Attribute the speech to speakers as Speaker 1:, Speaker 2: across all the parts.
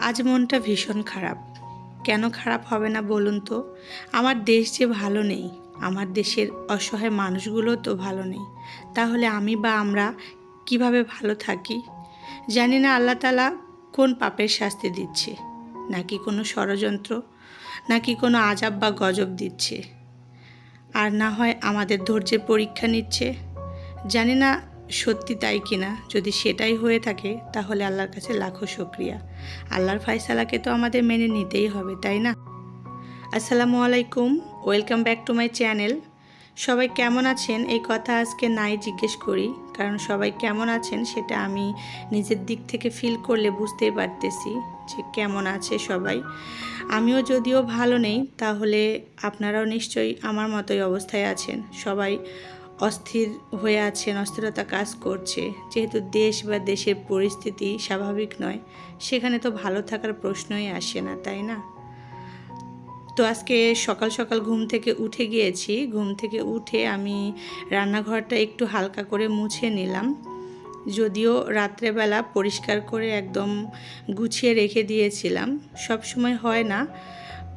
Speaker 1: আজ মনটা ভীষণ খারাপ। কেন খারাপ হবে না বলুন তো? আমার দেশ যে ভালো নেই, আমার দেশের অসহায় মানুষগুলো তো ভালো নেই। তাহলে আমি বা আমরা কীভাবে ভালো থাকি? জানি না আল্লাহ তালা কোন পাপের শাস্তি দিচ্ছে, নাকি কোনো ষড়যন্ত্র, নাকি কোনো আজাব বা গজব দিচ্ছে। আর না হয় আমাদের ধৈর্যের পরীক্ষা নিচ্ছে। জানি না সত্যি তাই কিনা যদি সেটাই হয়ে থাকে, তাহলে আল্লাহর কাছে লাখো শুক্রিয়া। আল্লাহর ফায়সালাকে তো আমাদের মেনে নিতেই হবে, তাই না? আসসালামু আলাইকুম, welcome back to my channel. সবাই কেমন আছেন? এই কথা আজকে নাই জিজ্ঞেস করি, কারণ সবাই কেমন আছেন সেটা আমি নিজের দিক থেকে ফিল করলে বুঝতেই পারতেছি যে কেমন আছে সবাই। আমিও যদিও ভালো নেই, তাহলে আপনারাও নিশ্চয়ই আমার মতোই অবস্থায় আছেন। সবাই অস্থির হয়ে আছেন, অস্থিরতা কাজ করছে। যেহেতু দেশ বা দেশের পরিস্থিতি স্বাভাবিক নয়, সেখানে তো ভালো থাকার প্রশ্নই আসে না, তাই না? তো আজকে সকাল সকাল ঘুম থেকে উঠে গিয়েছি। ঘুম থেকে উঠে আমি রান্নাঘরটা একটু হালকা করে মুছে নিলাম। যদিও রাত্রেবেলা পরিষ্কার করে একদম গুছিয়ে রেখে দিয়েছিলাম। সব সময় হয় না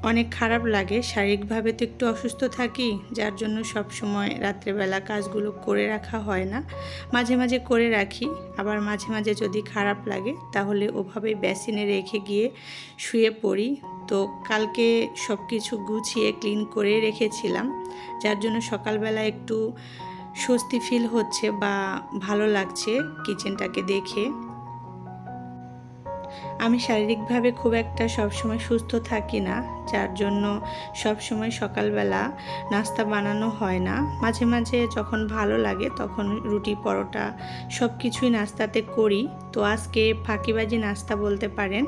Speaker 1: অনেক খারাপ লাগে। শারীরিকভাবে তো একটু অসুস্থ থাকি, যার জন্য সব সময় রাত্রেবেলা কাজগুলো করে রাখা হয় না। মাঝে মাঝে করে রাখি, আবার মাঝে মাঝে যদি খারাপ লাগে তাহলে ওভাবেই বেসিনে রেখে গিয়ে শুয়ে পড়ি। তো কালকে সব কিছু গুছিয়ে ক্লিন করে রেখেছিলাম, যার জন্য সকালবেলা একটু স্বস্তি ফিল হচ্ছে বা ভালো লাগছে কিচেনটাকে দেখে। আমি শারীরিকভাবে খুব একটা সবসময় সুস্থ থাকি না, যার জন্য সবসময় সকালবেলা নাস্তা বানানো হয় না। মাঝে মাঝে যখন ভালো লাগে তখন রুটি, পরোটা সব কিছুই নাস্তাতে করি। তো আজকে ফাঁকিবাজি নাস্তা বলতে পারেন।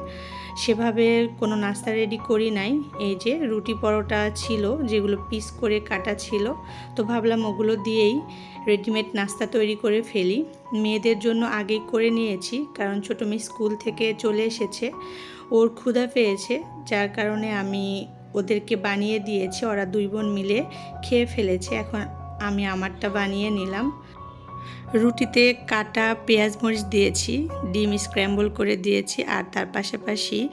Speaker 1: সেভাবে কোনো নাস্তা রেডি করি নাই। এই যে রুটি, পরোটা ছিল, যেগুলো পিস করে কাটা ছিল, তো ভাবলাম ওগুলো দিয়েই রেডিমেড নাস্তা তৈরি করে ফেলি। মেয়েদের জন্য আগেই করে নিয়েছি, কারণ ছোটো মেয়ে স্কুল থেকে চলে এসেছে। ওর ক্ষুধা পেয়েছে, যার কারণে আমি ওদেরকে বানিয়ে দিয়েছি। ওরা দুই বোন মিলে খেয়ে ফেলেছে। এখন আমি আমারটা বানিয়ে নিলাম। রুটিতে কাটা পেঁয়াজ মরিচ দিয়েছি, ডিম স্ক্র্যাম্বল করে দিয়েছি আর তার পাশাপাশি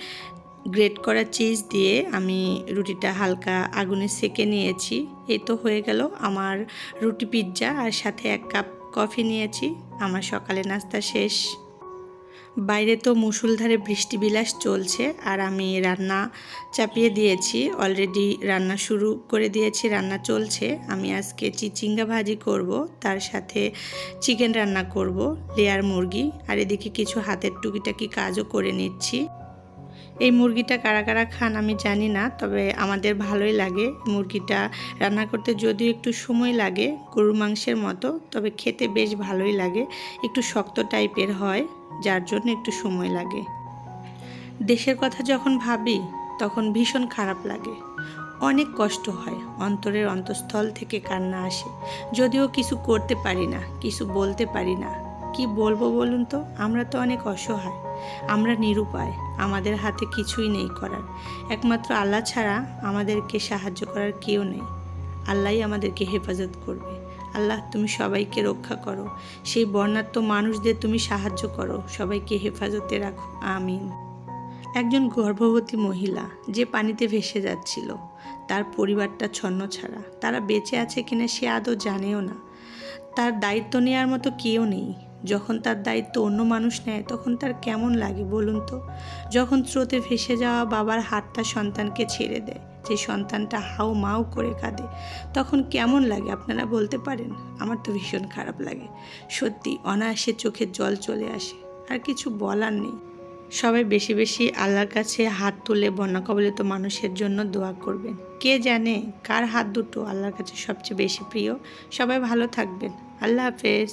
Speaker 1: গ্রেট করা চিজ দিয়ে আমি রুটিটা হালকা আগুনে সেকে নিয়েছি। এই তো হয়ে গেল আমার রুটি পিৎজা আর সাথে এক কাপ কফি নিয়েছি। আমার সকালে নাস্তা শেষ। বাইরে তো মুসুলধারে বৃষ্টি বিলাস চলছে আর আমি রান্না চাপিয়ে দিয়েছি। অলরেডি রান্না শুরু করে দিয়েছি, রান্না চলছে। আমি আজকে চিচিঙ্গা ভাজি করব, তার সাথে চিকেন রান্না করব লেয়ার মুরগি, আর এদিকে কিছু হাতের টুকিটাকি কাজও করে নিচ্ছি। এই মুরগিটা কারা কারা খান আমি জানি না, তবে আমাদের ভালোই লাগে মুরগিটা রান্না করতে যদিও একটু সময় লাগে গরুর মাংসের মতো, তবে খেতে বেশ ভালোই লাগে, একটু শক্ত টাইপের হয়, যার জন্য একটু সময় লাগে। দেশের কথা যখন ভাবি, তখন ভীষণ খারাপ লাগে। অনেক কষ্ট হয়, অন্তরের অন্তঃস্থল থেকে কান্না আসে। যদিও কিছু করতে পারি না, কিছু বলতে পারি না। কি বলব বলুন তো? আমরা তো অনেক অসহায়। আমরা নিরুপায়, আমাদের হাতে কিছুই নেই করার। একমাত্র আল্লাহ ছাড়া আমাদেরকে সাহায্য করার কেউ নেই। আল্লাহই আমাদেরকে হেফাজত করবে। আল্লাহ, তুমি সবাইকে রক্ষা করো। সেই বর্ণাত্ম মানুষদের তুমি সাহায্য করো। সবাইকে হেফাজতে রাখো। আমিন। একজন গর্ভবতী মহিলা যে পানিতে ভেসে যাচ্ছিল, তার পরিবারটা ছন্ন ছাড়া। তারা বেঁচে আছে কিনা সে আদৌ জানেও না। তার দায়িত্ব নেওয়ার মতো কেউ নেই। যখন তার দায়িত্ব অন্য মানুষ নেয়, তখন তার কেমন লাগে বলুন তো? যখন স্রোতে ভেসে যাওয়া বাবার হাতটা সন্তানকে ছেড়ে দেয়, যে সন্তানটা হাউ মাউ করে কাঁদে, তখন কেমন লাগে আপনারা বলতে পারেন? আমার তো ভীষণ খারাপ লাগে। সত্যি, অনায়াসে চোখে জল চলে আসে, আর কিছু বলার নেই। সবাই বেশি বেশি আল্লাহর কাছে হাত তুলে বন্যা কবলিত মানুষের জন্য দোয়া করবেন। কে জানে কার হাত দুটো আল্লাহর কাছে সবচেয়ে বেশি প্রিয়? সবাই ভালো থাকবেন। আল্লাহ হাফেজ।